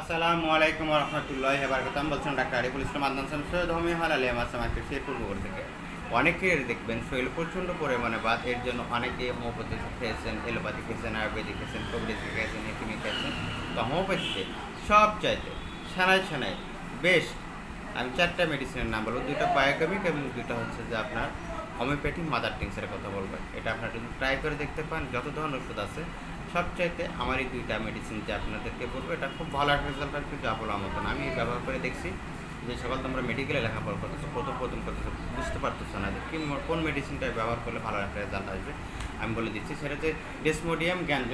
আসসালামু আলাইকুম রহমতুল্লাহ হেবারকাতাম বলছেন ডাক্তার আরিফুল ইসলাম আদনান সৈয়দ হমি হালালি আমার মার্কেট শেরপুর থেকে। অনেকের দেখবেন শরীরে প্রচণ্ড পরিমাণে বাত, এর জন্য অনেকে হোমিওপ্যাথি খেয়েছেন, এলোপ্যাথি খেয়েছেন, আয়ুর্বেদিক খেয়েছেন কবিরাজি খেয়েছেন হেকিমি খেয়েছেন তো হোমিওপ্যাথিতে সব চাইতে সানায় সানায় বেশ, আমি চারটা মেডিসিনের নাম বলব দুটো বায়োকেমিক এবং দুটো হচ্ছে যে আপনার হোমিওপ্যাথি মাদার টিংসের কথা বলবেন। এটা আপনার যদি ট্রাই করে দেখতে পান, যত ধরনের ওষুধ আছে সবচাইতে আমার এই দুইটা মেডিসিন যে আপনাদেরকে বলব, এটা খুব ভালো একটা রেজাল্ট আসবে যা বলার মতন। আমি ব্যবহার করে দেখছি যে সকাল তোমরা মেডিকেলে লেখাপড়া করতেছো, প্রথম প্রথম করতেছো, বুঝতে পারতেছো না যে কোন মেডিসিনটা ব্যবহার করলে ভালো একটা রেজাল্ট আসবে। আমি বলে দিচ্ছি, সেটা হচ্ছে ডেসমোডিয়াম গ্যাঞ্জ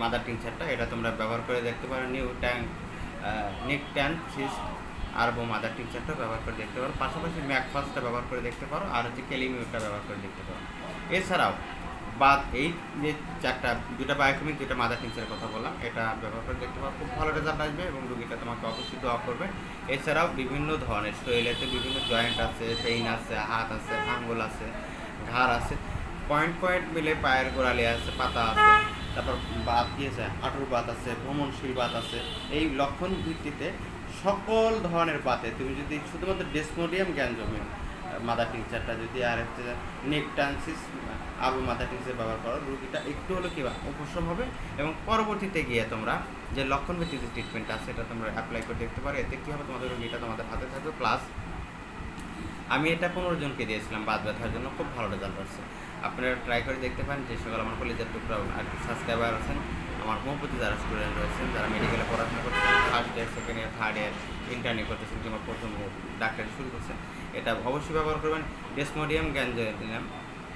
মাদার টিংচারটা এটা তোমরা ব্যবহার করে দেখতে পারো নিউ ট্যাং নিক ট্যান সিস আরবো মাদার টিংচারটা ব্যবহার করে দেখতে পারো। পাশাপাশি ম্যাকফাসটা ব্যবহার করে দেখতে পারো, আর হচ্ছে কেলিমিউটা ব্যবহার করে দেখতে পারো। এছাড়াও বাদ এই যে চারটা দুটা বায়োকেমিক যেটা মাদার টিংচারের কথা বললাম, এটা ব্যবহার করে দেখতে পারো খুব ভালো রেজাল্ট আসবে এবং রুগীটা তোমাকে অবশ্যই দোয়া করবে। এছাড়াও বিভিন্ন ধরনের শরীরেতে বিভিন্ন জয়েন্ট আছে পেইন আছে, হাত আছে, আঙ্গুল আছে, ঘাড় আছে। পয়েন্ট পয়েন্ট মিলে পায়ের গোড়ালি আছে, পাতা আছে, তারপর বাত দিয়েছে হাঁটুর বাত আছে, ভ্রমণশীল বাত আছে। এই লক্ষণ ভিত্তিতে সকল ধরনের বাতে তুমি যদি শুধুমাত্র ডেসমোডিয়াম জ্ঞান জমে মাদার টিংচারটা যদি আর হচ্ছে নেকটানসিস আবু মাদার টিংচার ব্যবহার করো, রুগীটা একটু হলো কি উপশম হবে এবং পরবর্তীতে গিয়ে তোমরা যে লক্ষণ ভিত্তিক যে ট্রিটমেন্ট আছে, সেটা তোমরা অ্যাপ্লাই করে দেখতে পারো। এতে কী হবে? তোমাদের রুগীটা তোমাদের হাতে থাকবে। প্লাস আমি এটা পনেরো জনকে দিয়েছিলাম বাদ ব্যথার জন্য খুব ভালো রেজাল্ট আসছে। আপনারা ট্রাই করে দেখতে পারেন যে সকল আমার কলেজের টুকরা আর কি সাবস্ক্রাইবার আছেন, আমার হোমিওপ্যাথি যারা স্টুডেন্ট রয়েছেন, যারা মেডিকেলে পড়াশোনা first year second year third year internee করতেছেন কিংবা প্রথম ডাক্তারি শুরু করছেন এটা অবশ্যই ব্যবহার করবেন। ডেসমোডিয়াম গ্যাঞ্জোডিয়াম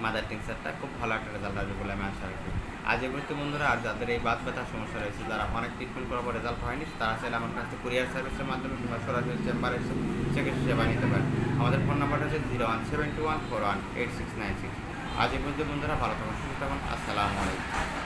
মাদার টিংসারটা খুব ভালো একটা রেজাল্ট আসবে বলে আমি আশা রাখি। আজ এই বন্ধুরা আর যাদের এই বাত ব্যথার সমস্যা রয়েছে, যারা অনেক ট্রিটমেন্ট করার পর রেজাল্ট হয়নি, তারা চাইলে আমার কাছে কুরিয়ার সার্ভিসের মাধ্যমে কিংবা সরাসরি চেম্বারে এসে চিকিৎসা সেবা নিতে পারেন। আমাদের ফোন নাম্বারটা হচ্ছে zero one seven two one four one eight six nine six আজ এই বন্ধুরা, ভালো থাকুন, সুস্থ থাকুন। আসসালামু আলাইকুম।